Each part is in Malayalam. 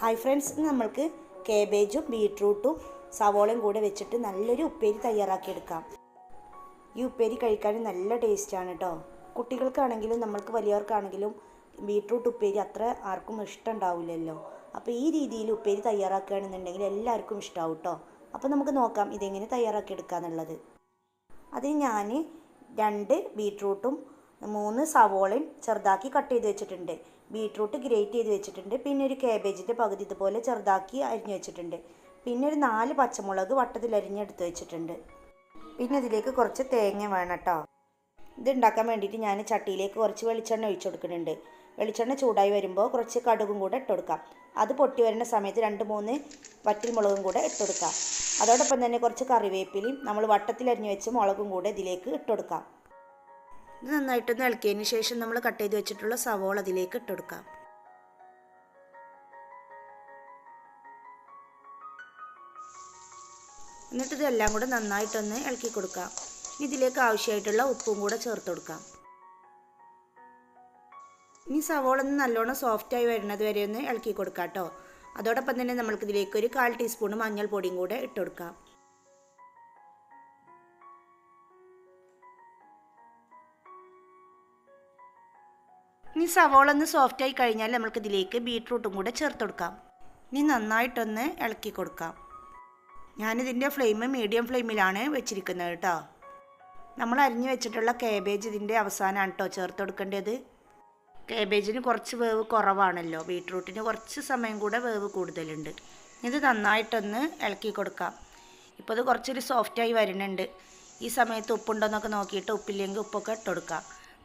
ഹായ് ഫ്രണ്ട്സ് നമ്മൾക്ക് കേബേജും ബീട്രൂട്ടും സവോളയും കൂടെ വെച്ചിട്ട് നല്ലൊരു ഉപ്പേരി തയ്യാറാക്കിയെടുക്കാം. ഈ ഉപ്പേരി കഴിക്കാൻ നല്ല ടേസ്റ്റാണ് കേട്ടോ കുട്ടികൾക്കാണെങ്കിലും നമ്മൾക്ക് വലിയവർക്കാണെങ്കിലും ബീട്രൂട്ട് ഉപ്പേരി അത്ര ആർക്കും ഇഷ്ടം ഉണ്ടാവില്ലല്ലോ അപ്പോൾ ഈ രീതിയിൽ ഉപ്പേരി തയ്യാറാക്കുകയാണെന്നുണ്ടെങ്കിൽ എല്ലാവർക്കും ഇഷ്ടമാവും കേട്ടോ അപ്പോൾ നമുക്ക് നോക്കാം ഇതെങ്ങനെ തയ്യാറാക്കിയെടുക്കാന്നുള്ളത്. അതിന് ഞാൻ രണ്ട് ബീട്രൂട്ടും മൂന്ന് സവോളയും ചെറുതാക്കി കട്ട് ചെയ്ത് വെച്ചിട്ടുണ്ട്. ബീട്രൂട്ട് ഗ്രേറ്റ് ചെയ്ത് വെച്ചിട്ടുണ്ട്. പിന്നെ ഒരു കാബേജിന്റെ പകുതി ഇതുപോലെ ചെറുതാക്കി അരിഞ്ഞു വെച്ചിട്ടുണ്ട്. പിന്നെ ഒരു നാല് പച്ചമുളക് വട്ടത്തിൽ അരിഞ്ഞെടുത്ത് വെച്ചിട്ടുണ്ട്. പിന്നെ ഇതിലേക്ക് കുറച്ച് തേങ്ങ വേണം കേട്ടോ. ഇത് ഉണ്ടാക്കാൻ വേണ്ടിയിട്ട് ഞാൻ ചട്ടിയിലേക്ക് കുറച്ച് വെളിച്ചെണ്ണ ഒഴിച്ചു കൊടുക്കുന്നുണ്ട്. വെളിച്ചെണ്ണ ചൂടായി വരുമ്പോൾ കുറച്ച് കടുകും കൂടെ ഇട്ട് കൊടുക്കാം. അത് പൊട്ടി വരുന്ന സമയത്ത് രണ്ട് മൂന്ന് വറ്റൽ മുളകും കൂടെ ഇട്ട് കൊടുക്കാം. അതോടൊപ്പം തന്നെ കുറച്ച് കറിവേപ്പിലയും നമ്മൾ വട്ടത്തിൽ അരിഞ്ഞു വെച്ച് മുളകും കൂടെ ഇതിലേക്ക് ഇട്ട് കൊടുക്കാം. ഇത് നന്നായിട്ടൊന്ന് ഇളക്കിയതിന് ശേഷം നമ്മൾ കട്ട് ചെയ്ത് വെച്ചിട്ടുള്ള സവോള അതിലേക്ക് ഇട്ട് കൊടുക്കാം. എന്നിട്ട് ഇതെല്ലാം കൂടെ നന്നായിട്ടൊന്ന് ഇളക്കി കൊടുക്കാം. ഇതിലേക്ക് ആവശ്യമായിട്ടുള്ള ഉപ്പും കൂടെ ചേർത്ത് കൊടുക്കാം. ഇനി സവോള ഒന്ന് നല്ലോണം സോഫ്റ്റായി വരുന്നത് വരെ ഒന്ന് ഇളക്കി കൊടുക്കാം കേട്ടോ. അതോടൊപ്പം തന്നെ നമ്മൾക്ക് ഇതിലേക്ക് ഒരു കാൽ ടീസ്പൂൺ മഞ്ഞൾപ്പൊടിയും കൂടെ ഇട്ട് കൊടുക്കാം. ഇനി സവോള ഒന്ന് സോഫ്റ്റ് ആയി കഴിഞ്ഞാൽ നമ്മൾക്ക് ഇതിലേക്ക് ബീട്രൂട്ടും കൂടെ ചേർത്ത് കൊടുക്കാം. ഇനി നന്നായിട്ടൊന്ന് ഇളക്കി കൊടുക്കാം. ഞാനിതിന്റെ ഫ്ലെയിം മീഡിയം ഫ്ലെയിമിലാണ് വെച്ചിരിക്കുന്നത് കേട്ടോ. നമ്മൾ അരിഞ്ഞു വെച്ചിട്ടുള്ള കാബേജ് ഇതിന്റെ അവസാനമാണ് കേട്ടോ ചേർത്ത് കൊടുക്കേണ്ടത്. കാബേജിന് കുറച്ച് വേവ് കുറവാണല്ലോ. ബീട്രൂട്ടിന് കുറച്ച് സമയം കൂടെ വേവ് കൂടുതലുണ്ട്. ഇത് നന്നായിട്ടൊന്ന് ഇളക്കി കൊടുക്കാം. ഇപ്പോൾ ഇത് കുറച്ചൊരു സോഫ്റ്റായി വരുന്നുണ്ട്. ഈ സമയത്ത് ഉപ്പുണ്ടോയെന്നൊക്കെ നോക്കിയിട്ട് ഉപ്പില്ലെങ്കിൽ ഉപ്പൊക്കെ ഇട്ട് കൊടുക്കാം.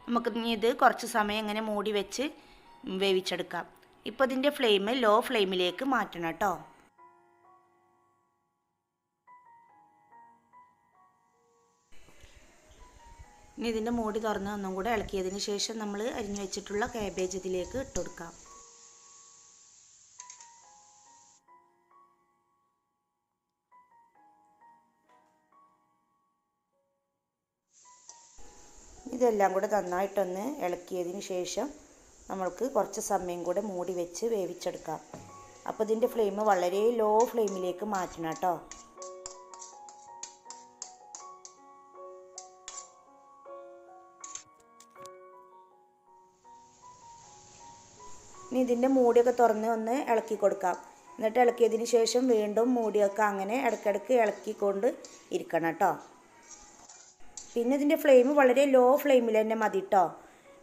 നമുക്ക് ഇത് കുറച്ച് സമയം ഇങ്ങനെ മൂടി വെച്ച് വേവിച്ചെടുക്കാം. ഇപ്പോൾ ഇതിന്റെ ഫ്ലെയിം ലോ ഫ്ലെയിമിലേക്ക് മാറ്റണം കേട്ടോ. ഇനി ഇതിന്റെ മൂടി തുറന്ന് ഒന്നും കൂടെ ഇളക്കിയതിന് ശേഷം നമ്മൾ അരിഞ്ഞു വെച്ചിട്ടുള്ള കാബേജ് ഇതിലേക്ക് ഇട്ട് കൊടുക്കാം. ഇതെല്ലാം കൂടെ നന്നായിട്ടൊന്ന് ഇളക്കിയതിന് ശേഷം നമ്മൾക്ക് കുറച്ച് സമയം കൂടെ മൂടി വെച്ച് വേവിച്ചെടുക്കാം. അപ്പോൾ ഇതിന്റെ ഫ്ലെയിം വളരെ ലോ ഫ്ലെയിമിലേക്ക് മാറ്റണം കേട്ടോ. ഇനി ഇതിന്റെ മൂടിയൊക്കെ തുറന്ന് ഒന്ന് ഇളക്കി കൊടുക്കാം. എന്നിട്ട് ഇളക്കിയതിന് ശേഷം വീണ്ടും മൂടിയൊക്കെ അങ്ങനെ ഇടയ്ക്കിടയ്ക്ക് ഇളക്കിക്കൊണ്ട് ഇരിക്കണം കേട്ടോ. പിന്നെ ഇതിന്റെ ഫ്ലെയിം വളരെ ലോ ഫ്ലെയിമിൽ തന്നെ മതി കേട്ടോ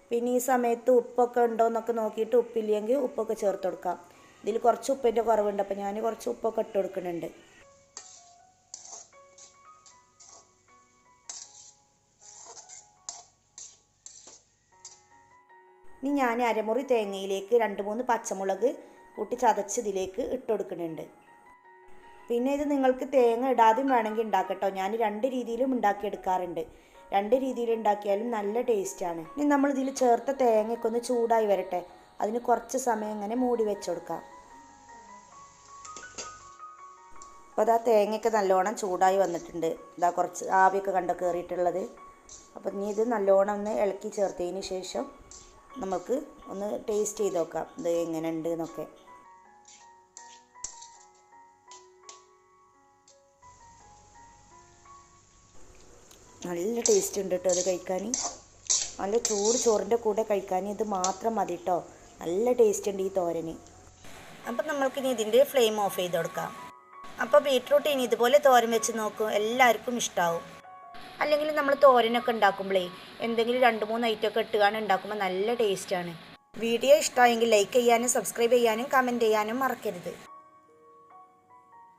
പിന്നെ ഈ സമയത്ത് ഉപ്പൊക്കെ ഉണ്ടോ എന്നൊക്കെ നോക്കിയിട്ട് ഉപ്പില്ലെങ്കിൽ ഉപ്പൊക്കെ ചേർത്ത് കൊടുക്കാം. ഇതിൽ കുറച്ച് ഉപ്പിന്റെ കുറവുണ്ട് അപ്പോൾ ഞാൻ കുറച്ച് ഉപ്പൊക്കെ ഇട്ട് കൊടുക്കുന്നുണ്ട്. ഇനി ഞാൻ അരമുറി തേങ്ങയിലേക്ക് രണ്ട് മൂന്ന് പച്ചമുളക് കൂട്ടി ചതച്ച് ഇതിലേക്ക് ഇട്ട് കൊടുക്കുന്നുണ്ട്. പിന്നെ ഇത് നിങ്ങൾക്ക് തേങ്ങ ഇടാതെയും വേണമെങ്കിൽ ഉണ്ടാക്കട്ടോ. ഞാൻ രണ്ട് രീതിയിലും ഉണ്ടാക്കിയെടുക്കാറുണ്ട്. രണ്ട് രീതിയിൽ ഉണ്ടാക്കിയാലും നല്ല ടേസ്റ്റാണ് ഇനി നമ്മൾ ഇതിൽ ചേർത്ത തേങ്ങയൊക്കെ ഒന്ന് ചൂടായി വരട്ടെ. അതിന് കുറച്ച് സമയം ഇങ്ങനെ മൂടി വെച്ച് കൊടുക്കാം. അപ്പോൾ അതാ തേങ്ങയൊക്കെ നല്ലോണം ചൂടായി വന്നിട്ടുണ്ട്. ഇതാ കുറച്ച് ആവിയൊക്കെ കണ്ടോ കയറിയിട്ടുള്ളത് അപ്പോൾ ഇനി ഇത് നല്ലോണം ഒന്ന് ഇളക്കി ചേർത്തതിന് ശേഷം നമുക്ക് ഒന്ന് ടേസ്റ്റ് ചെയ്ത് നോക്കാം. ഇത് എങ്ങനെ ഉണ്ട് എന്നൊക്കെ. നല്ല ടേസ്റ്റ് ഉണ്ട് കേട്ടോ അത് കഴിക്കാൻ നല്ല ചൂട് ചോറിന്റെ കൂടെ കഴിക്കാൻ ഇത് മാത്രം മതി കേട്ടോ നല്ല ടേസ്റ്റ് ഉണ്ട് ഈ തോരന്. അപ്പം നമ്മൾക്കിനി ഇതിന്റെ ഫ്ലെയിം ഓഫ് ചെയ്ത് കൊടുക്കാം. അപ്പോൾ ബീട്രൂട്ട് ഇനി ഇതുപോലെ തോരൻ വെച്ച് നോക്കും. എല്ലാവർക്കും ഇഷ്ടമാവും അല്ലെങ്കിൽ നമ്മൾ തോരനൊക്കെ ഉണ്ടാക്കുമ്പോഴേ എന്തെങ്കിലും രണ്ട് മൂന്ന് ഐറ്റമൊക്കെ ഇട്ടുകാണ് ഉണ്ടാക്കുമ്പോൾ നല്ല ടേസ്റ്റാണ് വീഡിയോ ഇഷ്ടമായെങ്കിൽ ലൈക്ക് ചെയ്യാനും സബ്സ്ക്രൈബ് ചെയ്യാനും കമന്റ് ചെയ്യാനും മറക്കരുത്.